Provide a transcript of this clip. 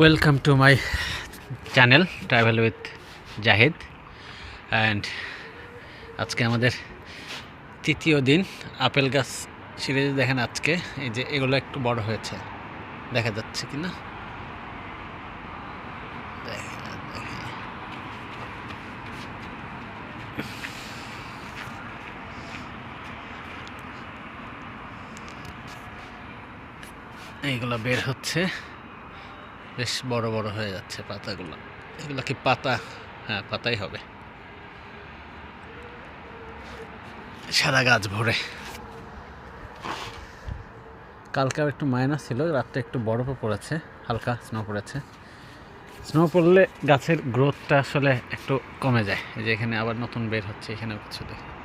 Welcome to my channel travel with Zahid and আজকে আমাদের তৃতীয় দিন আপেল গাছ সিরিজ দেখেন আজকে। এই যে এগুলো একটু বড় হয়েছে। দেখা যাচ্ছে কি না। এইগুলো বের হচ্ছে। বেশ বড় বড় হয়ে যাচ্ছে পাতাগুলো। এগুলো কি পাতা? হ্যাঁ পাতাই হবে। সারা গাছ ভরে। কালকেও একটু মাইনাস ছিল রাত্রে একটু বরফও পড়েছে, হালকা স্নো পড়েছে। স্নো পড়লে গাছের গ্রোথটা আসলে একটু কমে যায়। যে এখানে আবার নতুন বের হচ্ছে, এখানেও কিছু দেখি